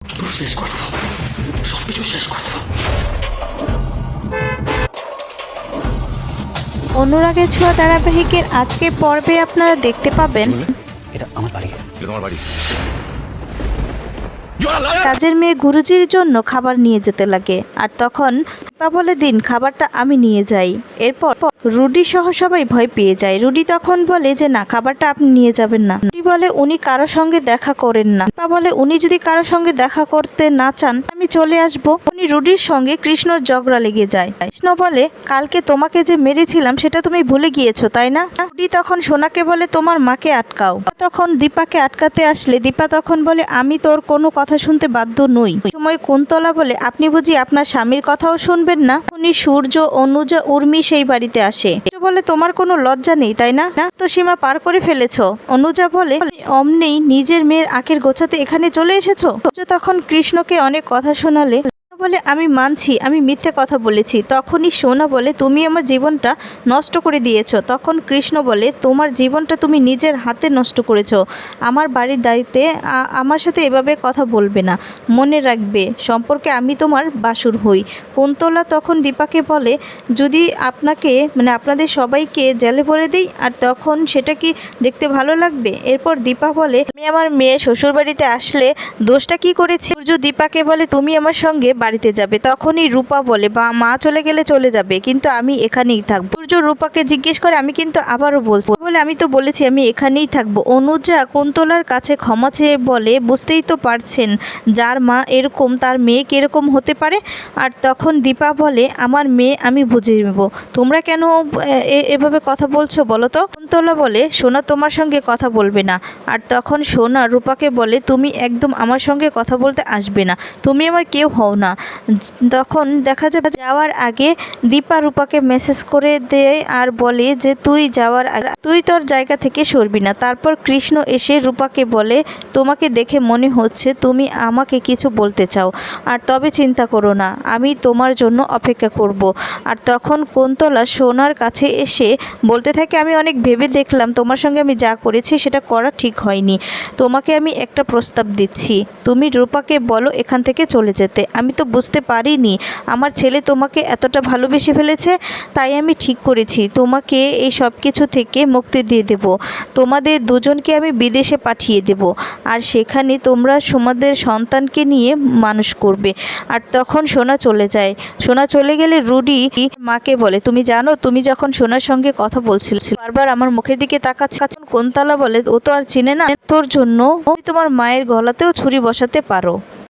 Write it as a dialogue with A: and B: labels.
A: পুরো শেষ করে দেবো। সব কিছু শেষ করে দেবো।
B: অনুরাগের ছোঁয়া ধারাবাহিকের আজকের পর্বে আপনারা দেখতে পাবেন
A: এটা আমার বাড়ি।
C: এটা তোমার বাড়ি।
B: কাজের মেয়ে গুরুজির জন্য খাবার নিয়ে যেতে লাগে। আর তখন বলে দিন খাবারটা আমি নিয়ে যাই। এরপর রুডি সহ সবাই ভয় পেয়ে যায়। রুডি তখন বলে যে না খাবারটা আপনি নিয়ে যাবেন না। বলে উনি কারোর সঙ্গে দেখা করেন না। দীপা বলে উনি যদি কারোর সঙ্গে দেখা করতে না চান, আমি চলে আসব। উনি রুডির সঙ্গে কৃষ্ণর ঝগড়া লেগে যায়। কৃষ্ণ বলে, কালকে তোমাকে যে মেরেছিলাম, সেটা তুমি ভুলে গিয়েছো, তাই না? রুডি তখন সোনাকে বলে, তোমার মাকে আটকাও। তখন দীপাকে আটকাতে আসলে, দীপা তখন বলে, আমি তোর কোনো কথা শুনতে বাধ্য নই। সময় কুন্তলা বলে, আপনি বুঝি আপনার স্বামীর কথাও শুনবেন না? উনি সূর্য, অনুজা, উর্মি সেই বাড়িতে আসে। বলে তোমার কোনো লজ্জা নেই, তাই না? তো সীমা পার করে ফেলেছ। অনুজা বলে অমনেই নিজের মেয়ের আখের গোছাতে এখানে চলে এসেছ? তখন কৃষ্ণকে অনেক কথা শোনালে বলে আমি মানছি, আমি মিথ্যে কথা বলেছি। তখনই সোনা বলে, তুমি আমার জীবনটা নষ্ট করে দিয়েছ। তখন কৃষ্ণ বলে, তোমার জীবনটা তুমি নিজের হাতে নষ্ট করেছ। আমার বাড়ির দায়িত্বে আমার সাথে এভাবে কথা বলবে না। মনে রাখবে, সম্পর্কে আমি তোমার বাসুর হই। কুন্তলা তখন দীপাকে বলে, যদি আপনাকে মানে আপনাদের সবাইকে জেলে ভরে দিই, আর তখন সেটা কি দেখতে ভালো লাগবে? এরপর দীপা বলে আমি আমার মেয়ে, শ্বশুরবাড়িতে আসলে দোষটা কি করেছি? সূর্য দীপাকে বলে, তুমি আমার সঙ্গে বাড়িতে যাবে, তখনই রূপা বলে, বা, মা চলে গেলে চলে যাবে, কিন্তু আমি এখানেই থাকব। সূর্য রূপাকে জিজ্ঞেস করে, আমি কিন্তু আবারও বলছি। বলে, আমি তো বলেছি, আমি এখানেই থাকব। অনুজা কুন্তলার কাছে ক্ষমা চেয়ে বলে, বুঝতেই তো পারছেন, যার মা এরকম, তার মেয়ে কীরকম হতে পারে? আর তখন দীপা বলে, আমার মেয়ে আমি বুঝে নেব। তোমরা কেন এভাবে কথা বলছো বলো তো? কুন্তলা বলে সোনা তোমার সঙ্গে কথা বলবে না। আর তখন সোনা রূপাকে বলে, তুমি একদম আমার সঙ্গে কথা বলতে আসবে না। তুমি আমার কেউ হও না। তখন দেখা যাবে যাওয়ার আগে দীপা রূপাকে মেসেজ করে দেয় আর বলে যে, তুই যাওয়ার আগে, তুই তোর জায়গা থেকে সরবি না। তারপর কৃষ্ণ এসে রূপাকে বলে, তোমাকে দেখে মনে হচ্ছে তুমি আমাকে কিছু বলতে চাও। আর তবে চিন্তা করো না, আমি তোমার জন্য অপেক্ষা করব। আর তখন কুন্তলা সোনার কাছে এসে বলতে থাকে, আমি অনেক ভেবে দেখলাম তোমার সঙ্গে আমি যা করেছি সেটা করা ঠিক হয়নি। তোমাকে আমি একটা প্রস্তাব দিচ্ছি। তুমি রূপাকে বলো এখান থেকে চলে যেতে। আমি তো বুঝতে পারিনি। আমার ছেলে তোমাকে এতটা ভালোবেসে ফেলেছে, তাই আমি ঠিক করেছি। তোমাকে এই সব কিছু থেকে মুক্তি দিয়ে দেব। তোমাদের দুজনকে আমি বিদেশে পাঠিয়ে দেব। আর সেখানে তোমরা তোমাদের সন্তানকে নিয়ে মানুষ করবে। আর তখন সোনা চলে যায়। সোনা চলে গেলে রুডি মাকে বলে, তুমি জানো, তুমি যখন সোনার সঙ্গে কথা বলছিলে, বারবার আমার মুখের দিকে তাকাচ্ছে কোনতলা বলে, ও তো আর চিনে না, তোর জন্য তুমি তোমার মায়ের গলাতেও ছুরি বসাতে পারো।